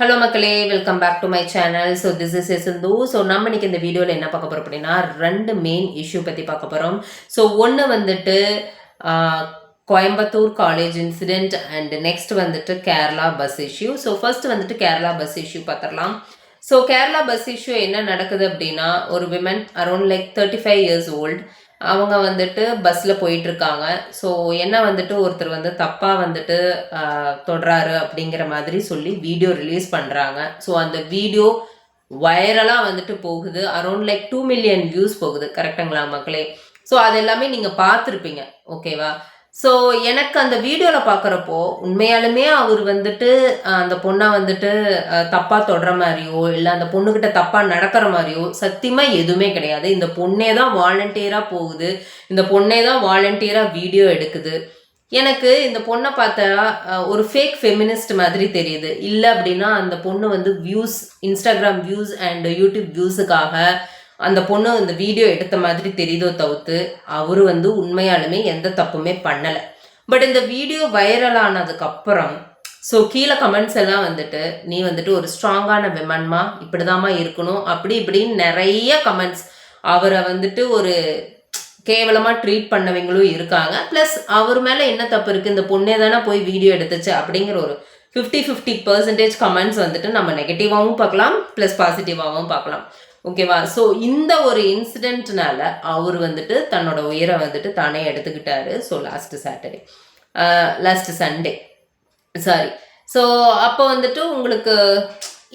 Hello மக்களே welcome back to my channel so this is Sindhu so நம்ம இன்னைக்கு இந்த வீடியோவில் என்ன பார்க்க போகிறோம் அப்படின்னா ரெண்டு மெயின் இஷ்யூ பற்றி பார்க்க போகிறோம் ஸோ ஒன்று வந்துட்டு Coimbatore college incident and next வந்துட்டு Kerala bus issue so first வந்துட்டு கேரளா பஸ் இஷ்யூ பார்த்துடலாம் ஸோ கேரளா பஸ் இஷ்யூ என்ன நடக்குது அப்படின்னா ஒரு women around like thirty five years old அவங்க வந்துட்டு பஸ்ஸில் போயிட்டுருக்காங்க. ஸோ என்ன வந்துட்டு ஒருத்தர் வந்து தப்பாக வந்துட்டு தொடுறாரு அப்படிங்கிற மாதிரி சொல்லி வீடியோ ரிலீஸ் பண்ணுறாங்க ஸோ அந்த வீடியோ வைரலாக வந்துட்டு போகுது. Around like two million views போகுது. கரெக்டுங்களா மக்களே? ஸோ அது எல்லாமே நீங்கள் பார்த்துருப்பீங்க ஓகேவா ஸோ எனக்கு அந்த வீடியோவில் பார்க்குறப்போ உண்மையாலுமே அவர் வந்துட்டு அந்த பொண்ணை வந்துட்டு தப்பாக தொடுற மாதிரியோ இல்லை அந்த பொண்ணுக்கிட்ட தப்பாக நடக்கிற மாதிரியோ சத்தியமாக எதுவுமே கிடையாது. இந்த பொண்ணே தான் வாலண்டியராக போகுது. இந்த பொண்ணே தான் வாலண்டியராக வீடியோ எடுக்குது. எனக்கு இந்த பொண்ணை பார்த்தா ஒரு ஃபேக் ஃபெமினிஸ்ட் மாதிரி தெரியுது. இல்லை அப்படின்னா அந்த பொண்ணு வந்து views Instagram views and YouTube வியூஸுக்காக அந்த பொண்ணு அந்த வீடியோ எடுத்த மாதிரி தெரியுதோ தவிர்த்து அவர் வந்து உண்மையாலுமே எந்த தப்புமே பண்ணலை. பட் இந்த வீடியோ வைரல் ஆனதுக்கப்புறம் ஸோ கீழே கமெண்ட்ஸ் எல்லாம் வந்துட்டு நீ வந்துட்டு ஒரு ஸ்ட்ராங்கான விமன்மா இப்படிதாம்மா இருக்கணும்? அப்படி இப்படின்னு நிறைய கமெண்ட்ஸ் அவரை வந்துட்டு ஒரு கேவலமாக ட்ரீட் பண்ணவங்களும் இருக்காங்க. ப்ளஸ் அவர் மேலே என்ன தப்பு இருக்குது இந்த பொண்ணே தானே போய் வீடியோ எடுத்துச்சு? அப்படிங்கிற ஒரு ஃபிஃப்டி ஃபிஃப்டி பர்சன்டேஜ் கமெண்ட்ஸ் வந்துட்டு நம்ம நெகட்டிவாகவும் பார்க்கலாம் ப்ளஸ் பாசிட்டிவாகவும் பார்க்கலாம். ஓகேவா? ஸோ இந்த ஒரு இன்சிடென்ட்னால அவர் வந்துட்டு தன்னோட உயிரை வந்துட்டு தானே எடுத்துக்கிட்டாரு. So last Saturday last Sunday sorry so அப்போ வந்துட்டு உங்களுக்கு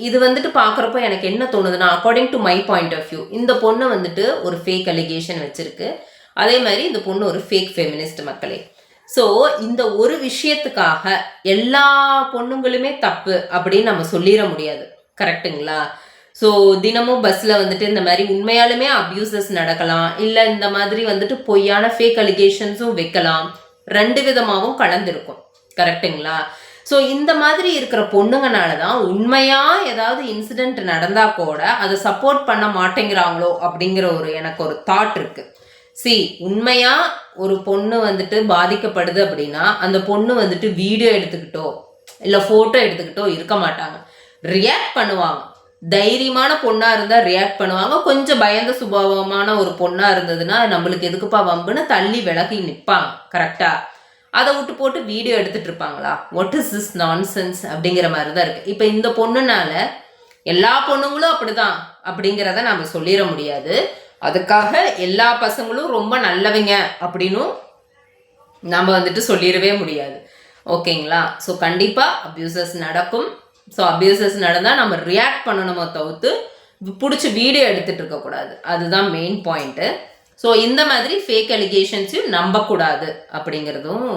இது வந்துட்டு பார்க்குறப்போ எனக்கு என்ன தோணுதுன்னா according to my point of view இந்த பொண்ணு வந்துட்டு ஒரு ஃபேக் அலிகேஷன் வச்சிருக்கு. அதே மாதிரி இந்த பொண்ணு ஒரு ஃபேக் ஃபெமினிஸ்ட் மக்களே. ஸோ இந்த ஒரு விஷயத்துக்காக எல்லா பொண்ணுங்களுமே தப்பு அப்படின்னு நம்ம சொல்லிட முடியாது. கரெக்ட்டுங்களா ஸோ தினமும் பஸ்ஸில் வந்துட்டு இந்த மாதிரி உண்மையாலுமே அப்யூசஸ் நடக்கலாம். இல்லை இந்த மாதிரி வந்துட்டு பொய்யான ஃபேக் அலிகேஷன்ஸும் வைக்கலாம். ரெண்டு விதமாகவும் கலந்துருக்கும். கரெக்ட்டுங்களா ஸோ இந்த மாதிரி இருக்கிற பொண்ணுங்கனால தான் உண்மையாக ஏதாவது இன்சிடெண்ட் நடந்தால் கூட அதை சப்போர்ட் பண்ண மாட்டேங்கிறாங்களோ அப்படிங்கிற ஒரு எனக்கு ஒரு தாட் இருக்குது சி உண்மையாக ஒரு பொண்ணு வந்துட்டு பாதிக்கப்படுது அப்படின்னா அந்த பொண்ணு வந்துட்டு வீடியோ எடுத்துக்கிட்டோ இல்லை ஃபோட்டோ எடுத்துக்கிட்டோ இருக்க மாட்டாங்க. ரியாக்ட் பண்ணுவாங்க. தைரியமான பொண்ணா இருந்தா ரியாக்ட் பண்ணுவாங்க. கொஞ்சம் பயந்த சுபாவமான ஒரு பொண்ணா இருந்ததுன்னா நம்மளுக்கு எதுக்குப்பா வம்புன்னு தள்ளி விலகி நிற்பாங்க கரெக்டா அதை விட்டு போட்டு வீடியோ எடுத்துட்டு இருப்பாங்களா? வாட் இஸ் திஸ் நான்சென்ஸ் அப்படிங்கிற மாதிரி தான் இருக்கு. இப்போ இந்த பொண்ணுனால எல்லா பொண்ணுங்களும் அப்படிதான் அப்படிங்கிறத நம்ம சொல்லிட முடியாது. அதுக்காக எல்லா பசங்களும் ரொம்ப நல்லவங்க அப்படின்னும் நம்ம வந்துட்டு சொல்லிடவே முடியாது. ஓகேங்களா ஸோ கண்டிப்பாக அப்யூசஸ் நடக்கும். ஸோ அப்யூசஸ் நடந்தால் நம்ம ரியாக்ட் பண்ணணுமோ தவிர்த்து பிடிச்சி வீடியோ எடுத்துகிட்டு இருக்கக்கூடாது அதுதான் மெயின் பாயிண்ட்டு ஸோ இந்த மாதிரி ஃபேக் அலிகேஷன்ஸையும் நம்பக்கூடாது அப்படிங்கிறதும்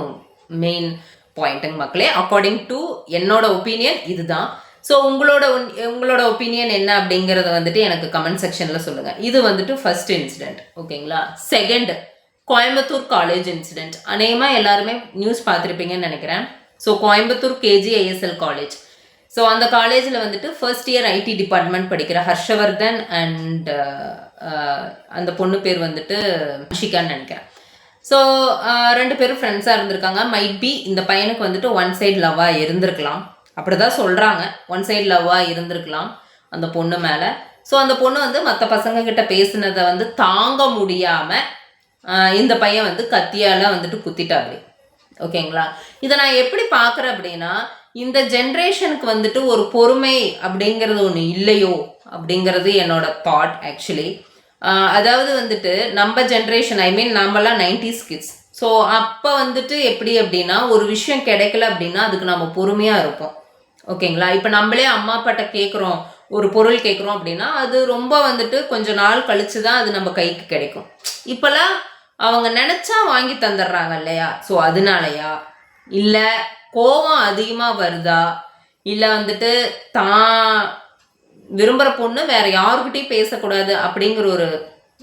மெயின் பாயிண்ட்டுங்க மக்களே. அக்கார்டிங் டு என்னோட ஒப்பீனியன் இதுதான். ஸோ உங்களோட ஒன்- உங்களோட ஒப்பீனியன் என்ன அப்படிங்கிறத வந்துட்டு எனக்கு கமெண்ட் செக்ஷனில் சொல்லுங்கள் இது வந்துட்டு ஃபர்ஸ்ட் இன்சிடெண்ட் ஓகேங்களா? செகண்ட் கோயம்புத்தூர் காலேஜ் இன்சிடெண்ட் அநேகமாக எல்லாருமே நியூஸ் பார்த்துருப்பீங்கன்னு நினைக்கிறேன். So Coimbatore KGISL college so அந்த காலேஜில் வந்துட்டு ஃபர்ஸ்ட் இயர் ஐடி டிபார்ட்மெண்ட் படிக்கிற ஹர்ஷவர்தன் அண்ட் uh, uh, அந்த பொண்ணு பேர் வந்துட்டு ஷிகான்னு நினைக்கிறேன். ஸோ uh, ரெண்டு பேரும் ஃப்ரெண்ட்ஸாக இருந்திருக்காங்க. மைட் பி இந்த பையனுக்கு வந்துட்டு ஒன் சைடு லவ்வாக இருந்திருக்கலாம். அப்படி தான் சொல்கிறாங்க ஒன் சைடு லவ்வாக இருந்திருக்கலாம் அந்த பொண்ணு மேலே. ஸோ அந்த பொண்ணு வந்து மற்ற பசங்கக்கிட்ட பேசினதை வந்து தாங்க முடியாமல் இந்த பையன் வந்து கத்தியால் வந்துட்டு குத்திட்டாரு ஓகேங்களா இதை நான் எப்படி பார்க்குறேன் அப்படின்னா இந்த ஜென்ரேஷனுக்கு வந்துட்டு ஒரு பொறுமை அப்படிங்கிறது ஒன்று இல்லையோ அப்படிங்கிறது என்னோட தாட் ஆக்சுவலி அதாவது வந்துட்டு நம்ம ஜென்ரேஷன் ஐ மீன் நம்மலாம் நைன்டிஸ் கிட்ஸ் ஸோ அப்போ வந்துட்டு எப்படி அப்படின்னா ஒரு விஷயம் கிடைக்கல அப்படின்னா அதுக்கு நம்ம பொறுமையாக இருப்போம். ஓகேங்களா? இப்போ நம்மளே அம்மா அப்பாட்ட கேட்குறோம் ஒரு பொருள் கேட்குறோம் அப்படின்னா அது ரொம்ப வந்துட்டு கொஞ்ச நாள் கழித்து தான் அது நம்ம கைக்கு கிடைக்கும். இப்போல்லாம் அவங்க நினச்சா வாங்கி தந்துடுறாங்க இல்லையா? ஸோ அதனாலயா? இல்லை கோபம் அதிகமாக வருதா? இல்லை வந்துட்டு தான் விரும்புகிற பொண்ணு வேற யாருக்கிட்டையும் பேசக்கூடாது அப்படிங்கிற ஒரு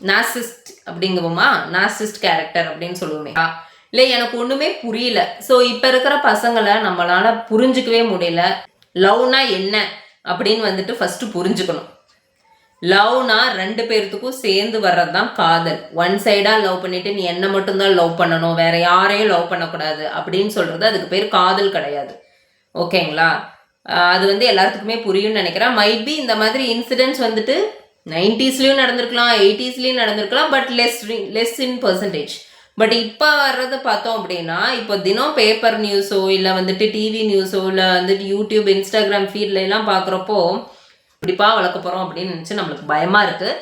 நாசிஸ்ட் அப்படிங்குவோமா? நாசிஸ்ட் கேரக்டர் அப்படின்னு சொல்லுவோமே. இல்லை எனக்கு ஒன்றுமே புரியல. ஸோ இப்போ இருக்கிற பசங்களை நம்மளால புரிஞ்சுக்கவே முடியல. லவ்னா என்ன அப்படின்னு வந்துட்டு ஃபஸ்ட்டு புரிஞ்சுக்கணும். லவ்னா ரெண்டு பேர்த்துக்கும் சேர்ந்து வர்றது தான் காதல். ஒன் சைடாக லவ் பண்ணிட்டு நீ என்ன மட்டும்தான் லவ் பண்ணணும் வேற யாரையும் லவ் பண்ணக்கூடாது அப்படின்னு சொல்றது அதுக்கு பேர் காதல் கிடையாது. ஓகேங்களா? அது வந்து எல்லாத்துக்குமே புரியும்னு நினைக்கிறேன். மைட் பி இந்த மாதிரி இன்சிடென்ட்ஸ் வந்துட்டு நைன்டிஸ்லேயும் நடந்திருக்கலாம் எயிட்டிஸ்லேயும் நடந்திருக்கலாம் but less less in percentage but இப்போ வர்றது பார்த்தோம் அப்படின்னா இப்போ தினம் பேப்பர் நியூஸோ இல்லை வந்துட்டு டிவி நியூஸோ இல்லை வந்துட்டு யூடியூப் இன்ஸ்டாகிராம் ஃபீட்ல எல்லாம் பார்க்குறப்போ இப்படிப்பா வளர்க்க போகிறோம் அப்படின்னு நினச்சி நம்மளுக்கு பயமாக இருக்குது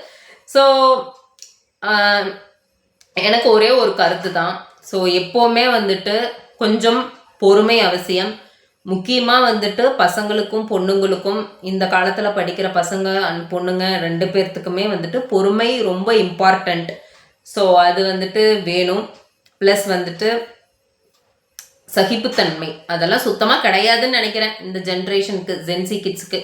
ஸோ எனக்கு ஒரே ஒரு கருத்து தான் ஸோ எப்போவுமே வந்துட்டு கொஞ்சம் பொறுமை அவசியம். முக்கியமாக வந்துட்டு பசங்களுக்கும் பொண்ணுங்களுக்கும் இந்த காலத்தில் படிக்கிற பசங்க அண்ட் பொண்ணுங்க ரெண்டு பேர்த்துக்குமே வந்துட்டு பொறுமை ரொம்ப இம்பார்ட்டண்ட் ஸோ அது வந்துட்டு வேணும். ப்ளஸ் வந்துட்டு சகிப்புத்தன்மை. அதெல்லாம் சுத்தமாக கிடையாதுன்னு நினைக்கிறேன். இந்த ஜென்ரேஷனுக்கு ஜென்சி கிட்ஸுக்கு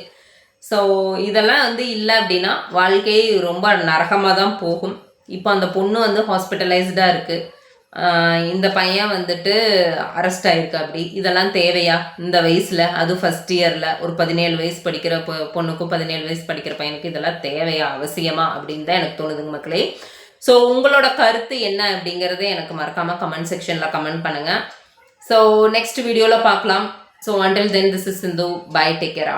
ஸோ இதெல்லாம் வந்து இல்லை அப்படின்னா வாழ்க்கை ரொம்ப நரகமாக தான் போகும். இப்போ அந்த பொண்ணு வந்து ஹாஸ்பிட்டலைஸ்டாக இருக்குது இந்த பையன் வந்துட்டு அரெஸ்ட் ஆயிருக்கு அப்படி. இதெல்லாம் தேவையா? இந்த வயசில் அது ஃபஸ்ட் இயரில் ஒரு பதினேழு வயசு படிக்கிற பொ- பொண்ணுக்கும் பதினேழு வயசு படிக்கிற பையனுக்கு இதெல்லாம் தேவையா அவசியமா அப்படின்னு தான் எனக்கு தோணுதுங்க மக்களே. ஸோ உங்களோட கருத்து என்ன அப்படிங்கிறத எனக்கு மறக்காமல் கமெண்ட் செக்ஷனில் கமெண்ட் பண்ணுங்கள் ஸோ நெக்ஸ்ட் வீடியோவில் பார்க்கலாம். So until then this is Sindhu bye take care